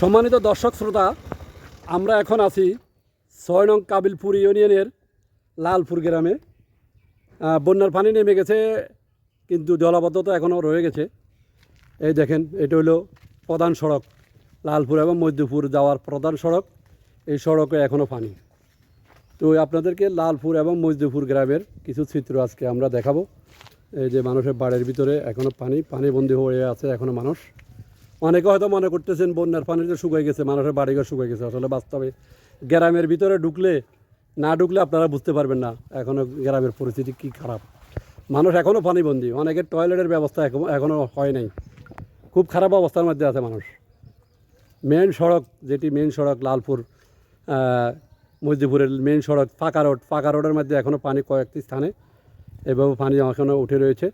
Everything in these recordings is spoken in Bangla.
সম্মানিত দর্শক শ্রোতা, আমরা এখন আছি ছয় নং কাবিলপুর ইউনিয়নের লালপুর গ্রামে। বন্যার পানি নেমে গেছে, কিন্তু জলাবদ্ধতা এখনও রয়ে গেছে। এই দেখেন, এটা হলো প্রধান সড়ক, লালপুর এবং মধ্যপুর যাওয়ার প্রধান সড়ক। এই সড়কে এখনও পানি। তো আপনাদেরকে লালপুর এবং মজদুপুর গ্রামের কিছু চিত্র আজকে আমরা দেখাবো। এই যে মানুষের বাড়ির ভিতরে এখনও পানি পানিবন্দী হয়ে আছে এখনও মানুষ। অনেকে হয়তো মনে করতেছেন বন্যার পানিতে শুকাই গেছে মানুষের বাড়িঘর শুকাই গেছে। আসলে বাস্তবে গ্রামের ভিতরে ঢুকলে না ঢুকলে আপনারা বুঝতে পারবেন না এখনও গ্রামের পরিস্থিতি কি খারাপ। মানুষ এখনও পানিবন্দী অনেকের টয়লেটের ব্যবস্থা এখনো- এখনও হয় নাই। খুব খারাপ অবস্থার মধ্যে আছে মানুষ। মেন সড়ক যেটি মেন সড়ক লালপুর আহ, মজদিপুরের মেন সড়ক ফাঁকা রোড ফাঁকা রোডের মধ্যে এখনও পানি কয়েকটি স্থানে এভাবে পানি এখনও উঠে রয়েছে।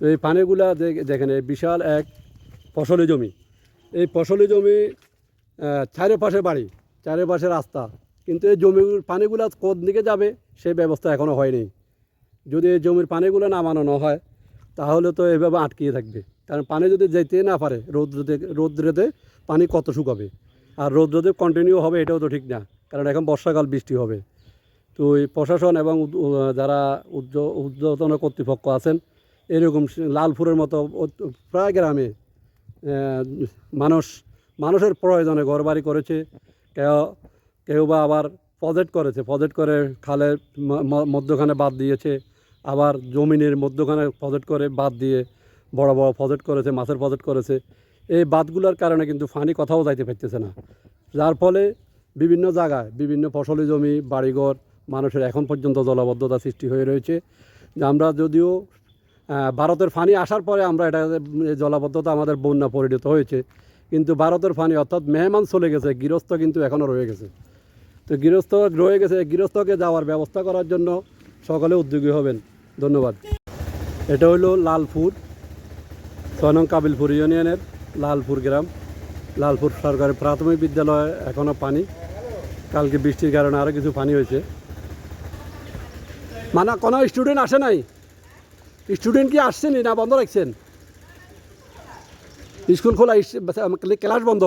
তো এই পানিগুলা যে- দেখেন বিশাল এক ফসলি জমি। এই ফসলি জমি চারিপাশে বাড়ি, চারিপাশে রাস্তা। কিন্তু এই জমির পানিগুলো কোন দিকে যাবে, সেই ব্যবস্থা এখনও হয়নি। যদি এই জমির পানিগুলো নামানো না হয়, তাহলে তো এভাবে আটকিয়ে থাকবে। কারণ পানি যদি যেতে না পারে, রৌদ্রতে, রৌদ্রেতে পানি কত শুকাবে। আর রৌদ্রতে কন্টিনিউ হবে, এটাও তো ঠিক না। কারণ এখন বর্ষাকাল, বৃষ্টি হবে। তো এই প্রশাসন এবং যারা উদ্য- উদ্যোতন কর্তৃপক্ষ আছেন, এরকম লালপুরের মতো প্রায় গ্রামে মানুষ, মানুষের প্রয়োজনে ঘরবাড়ি করেছে, কেউ কেউ বা আবার প্রজেক্ট করেছে, প্রজেক্ট করে খালের মধ্যখানে বাদ দিয়েছে, আবার জমিনের মধ্যখানে প্রজেক্ট করে বাদ দিয়ে বড় বড় প্রজেক্ট করেছে, মাছের প্রজেক্ট করেছে, এই বাদগুলোর কারণে কিন্তু ফানি কোথাও যাইতে পারতেছে না। যার ফলে বিভিন্ন জায়গায় বিভিন্ন ফসলি জমি, বাড়িঘর, মানুষের এখন পর্যন্ত জলাবদ্ধতা সৃষ্টি হয়ে রয়েছে। আমরা যদিও ভারতের ফানি আসার পরে আমরা এটা জলাবদ্ধতা আমাদের বন্যা পরিণত হয়েছে। কিন্তু ভারতের ফানি অর্থাৎ মেহমান চলে গেছে, গৃহস্থ কিন্তু এখনও রয়ে গেছে। তো গৃহস্থ রয়ে গেছে, গৃহস্থকে যাওয়ার ব্যবস্থা করার জন্য সকলে উদ্যোগী হবেন। ধন্যবাদ। এটা হলো লালপুর, ছয় নং কাবিলপুর ইউনিয়নের লালপুর গ্রাম। লালপুর সরকারি প্রাথমিক বিদ্যালয়ে এখনও পানি। কালকে বৃষ্টির কারণে আরও কিছু পানি হয়েছে। মানে কোনো স্টুডেন্ট আসে নাই? স্টুডেন্ট কি আসছেনি না বন্ধ রাখছেন? স্কুল খোলা ক্লাস বন্ধ।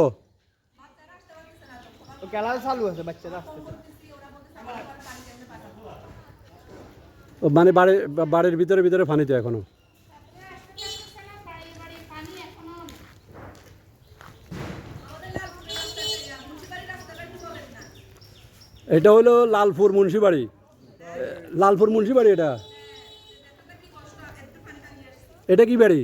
খেলা চালু আছে বাচ্চারা ও মানে বাড়ি বাড়ির ভিতরে ভিতরে পানি তো এখনও। এটা হলো লালপুর মুন্সিবাড়ি। লালপুর মুন্সিবাড়ি এটা? এটা কি বাড়ি?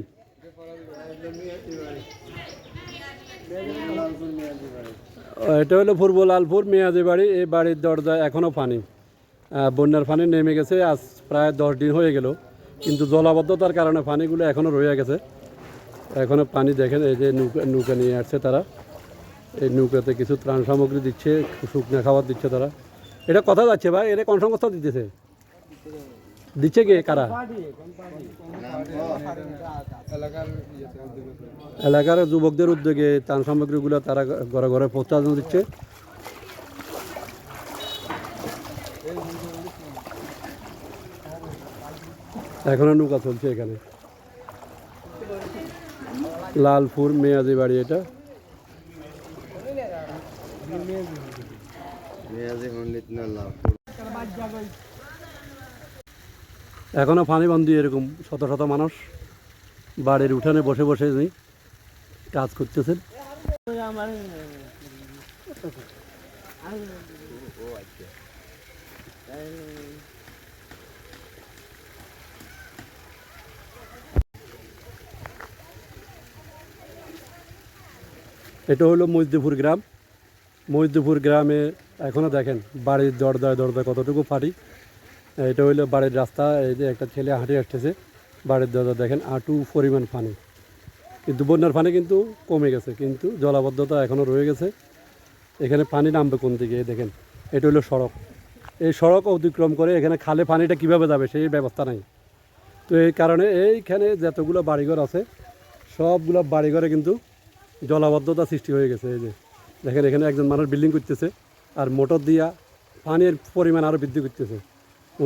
এটা হলো পূর্ব লালপুর মেয়াজি বাড়ি। এই বাড়ির দরজা এখনও পানি বন্যার পানি নেমে গেছে, আজ প্রায় দশ দিন হয়ে গেল। কিন্তু জলাবদ্ধতার কারণে পানিগুলো এখনও রয়ে গেছে। এখনও পানি দেখেন, এই যে নৌকা নৌকা নিয়ে আসছে তারা। এই নৌকাতে কিছু ত্রাণ সামগ্রী দিচ্ছে শুকনা খাবার দিচ্ছে তারা। এটা কথা যাচ্ছে ভাই, এটা কোন সংস্থা দিতেছে? দিচ্ছে কে কারা? এলাকার যুবকদের উদ্যোগে ত্রাণ সামগ্রীগুলো তারা ঘরে ঘরে পৌঁছানো দিচ্ছে। এখনও নৌকা চলছে এখানে। লালপুর মেয়াজি বাড়ি এটা। মেয়াজি পণ্ডিত না লাভ এখনও পানিবন্দি এরকম, শত শত মানুষ বাড়ির উঠানে বসে বসে কাজ করতেছেন এটা হলো মজদুপুর গ্রাম। মজদুপুর গ্রামে এখনও দেখেন বাড়ির দরজায় দরজায় কতটুকু ফাটি। এটা হইল বাড়ির রাস্তা, এই যে একটা ছেলে হাঁটে আসতেছে। বাড়ির দরজা দেখেন, আটু পরিমাণ পানি। কিন্তু বন্যার পানি কিন্তু কমে গেছে, কিন্তু জলাবদ্ধতা এখনও রয়ে গেছে। এখানে পানি নামবে কোন দিকে দেখেন, এটা হলো সড়ক। এই সড়ক অতিক্রম করে এখানে খালে পানিটা কীভাবে যাবে, সেই ব্যবস্থা নাই। তো এই কারণে এইখানে যতগুলো বাড়িঘর আছে, সবগুলো বাড়িঘরে কিন্তু জলাবদ্ধতা সৃষ্টি হয়ে গেছে, এই যে। দেখেন, এখানে একজন মানুষ বিল্ডিং করতেছে, আর মোটর দিয়া পানির পরিমাণ আরও বৃদ্ধি করতেছে।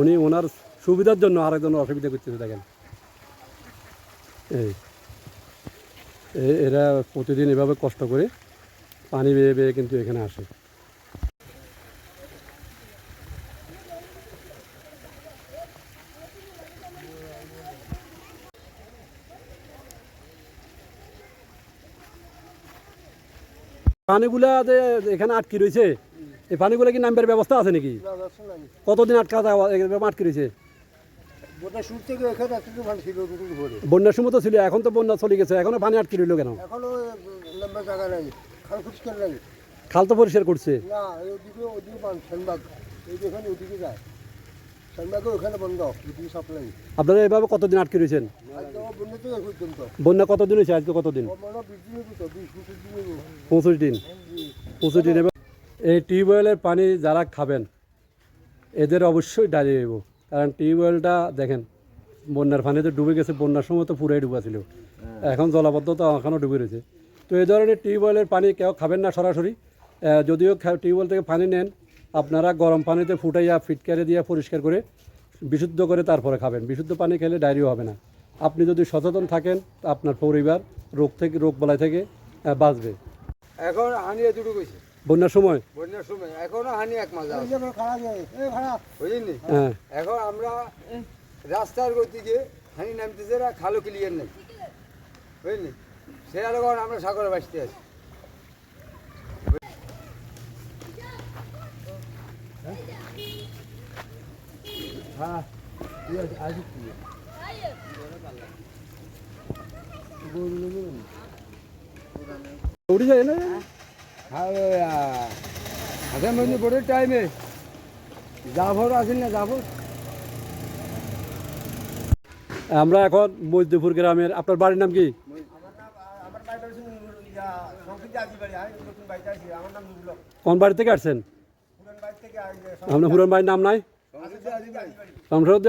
উনি ওনার সুবিধার জন্য আরেকজন অসুবিধা করতেছে, দেখেন। এই, এরা প্রতিদিন এভাবে কষ্ট করে পানি বেয়ে বেয়ে কিন্তু এখানে আসে। পানিগুলা যে এখানে আটকে রয়েছে এই পানিগুলো কি নামবার ব্যবস্থা আছে নাকি? কতদিন আটকা আটকে রয়েছে? বন্যার সময় তো ছিল এখন তো বন্যা চলে গেছে এখনও পানি আটকে রইল কেন? খাল তো পরিষ্কার করছে। আপনারা এভাবে কতদিন আটকে রয়েছেন? বন্যা কতদিন হয়েছে আজকে কতদিন? পঁচিশ দিন পঁচিশ দিন। এই টিউবওয়েলের পানি যারা খাবেন এদের অবশ্যই ডালিয়ে দেবো। কারণ টিউবওয়েলটা দেখেন বন্যার পানিতে ডুবে গেছে বন্যার সময় তো পুরাই ডুবা ছিল। এখন জলাবদ্ধতা এখনও ডুবে রয়েছে। তো এই ধরনের টিউবওয়েলের পানি কেউ খাবেন না সরাসরি। যদিও টিউবওয়েল থেকে পানি নেন আপনারা গরম পানিতে ফুটাইয়া ফিটকারে দিয়ে পরিষ্কার করে বিশুদ্ধ করে তারপরে খাবেন। বিশুদ্ধ পানি খেলে ডায়রিয়া হবে না। আপনি যদি সচেতন থাকেন আপনার পরিবার রোগ থেকে রোগ বলাই থেকে বাঁচবে। এখন হানি এতটুকু কইছে। বন্যার সময়? বন্যার সময়। এখনও হানি এক ভাড়া। বুঝলি? হ্যাঁ। এখন আমরা রাস্তার গতিকে হানি নামতেছে না খালো ক্লিয়ার নেই। বুঝলি? সেটা যখন আমরা সাগরে বাঁচতে আছি। হ্যাঁ। উঠে যায় না হাজার মধ্যে বড় টাইমে জাফর আছেন না জাফর? আমরা এখন মজদুপুর গ্রামের, আপনার বাড়ির নাম কি? আছি। কোন বাড়ি থেকে আসছেন? আপনার পুরান বাড়ির নাম নাই? আজি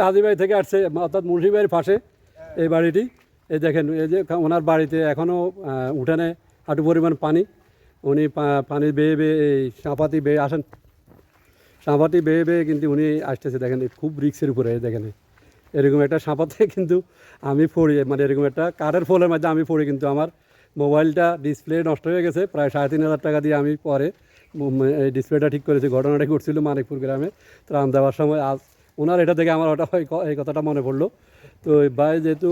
হাজিবাড়ি থেকে আসছে, অর্থাৎ মুন্সিবাড়ির পাশে এই বাড়িটি। এই দেখেন, এই যে ওনার বাড়িতে এখনও উঠানে হাঁটু পরিমাণ পানি। উনি পানি বেয়ে বেয়ে, এই সাঁপাতি বেয়ে আসেন। সাঁপাতি বেয়ে বেয়ে কিন্তু উনি আসতেছে, দেখেন খুব রিক্সের উপরে দেখেন। এরকম একটা সাঁপাতে কিন্তু আমি পড়ি মানে এরকম একটা কারের ফলের মধ্যে আমি পড়ি, কিন্তু আমার মোবাইলটা ডিসপ্লে নষ্ট হয়ে গেছে, প্রায় সাড়ে তিন হাজার টাকা দিয়ে আমি পরে এই ডিসপ্লেটা ঠিক করেছি। ঘটনাটা ঘটছিল মানিকপুর গ্রামে, ত্রাণ দেওয়ার সময়। আজ ওনার এটা থেকে আমার ওটা এই কথাটা মনে পড়ল। তো ভাই যেহেতু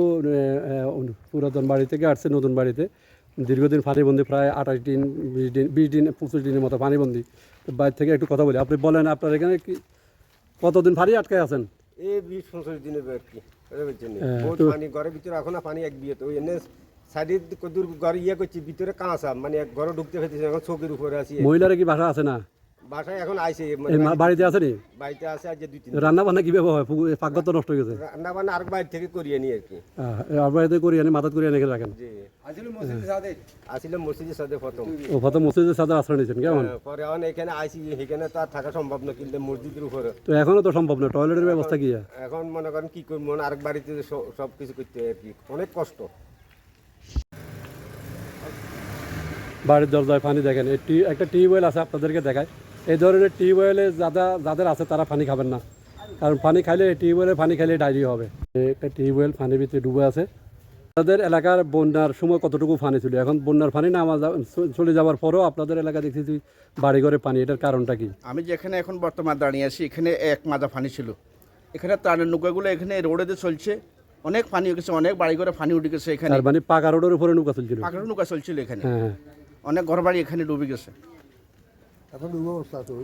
পুরাতন বাড়ি থেকে আসছে, নতুন বাড়িতে দীর্ঘদিন পানিবন্দি প্রায় আঠাশ দিন বিশ দিন বিশ দিন পঁচিশ দিনের মতো পানিবন্দি তো বাইরে থেকে একটু কথা বলি। আপনি বলেন আপনার এখানে কি কতদিন ফাঁড়ি আটকে আছেন? এই বিশ পঁচিশ দিনের? হ্যাঁ, পানি ঘরের ভিতরে এখন পানি এক বিয়ে তো। এনে সাইডের কদূর ঘর ইয়ে করছি ভিতরে কাঁচা মানে এক ঘরে ঢুকতে ফেলতেছে এখন চোখের উপরে আছি। মহিলারা কি বাসা আছে না? বাসায় এখন আইছে এই মানে বাড়িতে আছে নি? বাড়িতে আছে আজ দুই তিন রান্না বান্না কীভাবে হয়? পাকঘর তো নষ্ট হয়ে গেছে। রান্না বান্না আর বাইরে থেকে করিয়ে নি আর কি। আর মাথাত রাখেন। জি। আসলে মসজিদ আসলে প্রথম। ও আশ্রয় নিয়েছেন কেমন? হ্যাঁ, পরে এখন এখানে আইসি এখানে তো আর থাকা সম্ভব না কিন্তু মসজিদের উপরে। তো এখনও তো সম্ভব না টয়লেটের ব্যবস্থা কি এখন মনে করেন কি করব আরেক বাড়িতে সব কিছু করতে হয় আর কি। অনেক কষ্ট। বাড়ির দরজায় পানি দেখেন এই একটা টিউবওয়েল আছে আপনাদেরকে দেখায়। এই ধরনের টিউবওয়েলে যারা যাদের আছে তারা পানি খাবেন না। কারণ পানি খাইলে এই টিউবওয়েলের পানি খাইলে ডায়রিয়া হবে। একটা টিউবওয়েল পানির ভিতরে ডুবে আছে। আপনাদের এলাকার বন্যার সময় কতটুকু পানি ছিল? এখন বন্যার পানি নামা যা- চলে যাওয়ার পরও আপনাদের এলাকা দেখতেছি বাড়িঘরে পানি। এটার কারণটা কি? আমি যেখানে এখন বর্তমান দাঁড়িয়ে আছি এখানে এক মাজা পানি ছিল। এখানে ত্রাণের নৌকাগুলো এখানে রোডেতে চলছে। অনেক পানি উঠে গেছে অনেক বাড়ি ঘরে পানি উঠে গেছে এখানে। মানে পাকা রোডের উপরে নৌকা চলছিল? পাখার নৌকা চলছিল এখানে। হ্যাঁ হ্যাঁ। অনেক ঘর বাড়ি এখানে ডুবে গেছে। এখন ডুবো অবস্থা তো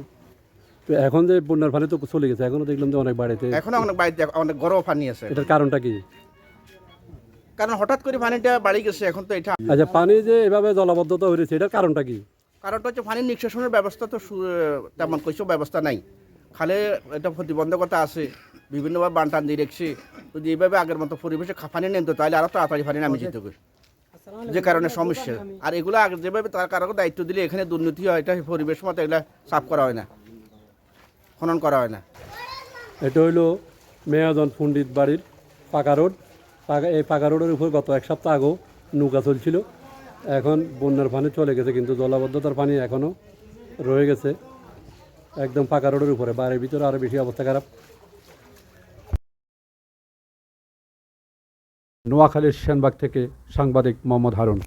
তো এখন যে বন্যার পানি তো চলে গেছে এখনও দেখলাম যে অনেক বাড়িতে। এখনও অনেক বাড়িতে অনেক গরম পানি আছে। এটার কারণটা কি? কারণ হঠাৎ করে পানিটা বাড়ি গেছে এখন তো এটা আচ্ছা পানি যে এভাবে জলাবদ্ধতা হয়েছে এটার কারণটা কি? কারণটা হচ্ছে পানির নিষ্কাশনের ব্যবস্থা তো সু- তেমন কিছু ব্যবস্থা নাই। খালে এটা প্রতিবন্ধকতা আছে বিভিন্নভাবে বানটান দিয়ে রেখেছে। যদি এইভাবে আগের মতো পরিবেশে পানি নেন তো তাহলে আরও তাড়াতাড়ি পানি নামে যেত যে কারণে সমস্যা। আর এগুলো আগে যেভাবে তার কারও দায়িত্ব দিলে এখানে দুর্নীতি হয় এটা পরিবেশ মতো এগুলো সাফ করা হয় না। খনন করা হয় না। এটা হইল মেয়াজন পণ্ডিত বাড়ির পাকা রোড। পাকা এই পাকা রোডের উপর গত এক সপ্তাহ আগেও নৌকা চলছিল। এখন বন্যার পানি চলে গেছে কিন্তু জলাবদ্ধতার পানি এখনও রয়ে গেছে। একদম পাকা রোডের উপরে বাড়ির ভিতরে আরও বেশি অবস্থা খারাপ। নোয়াখালীর সেনবাগ থেকে সাংবাদিক মোহাম্মদ হারুন।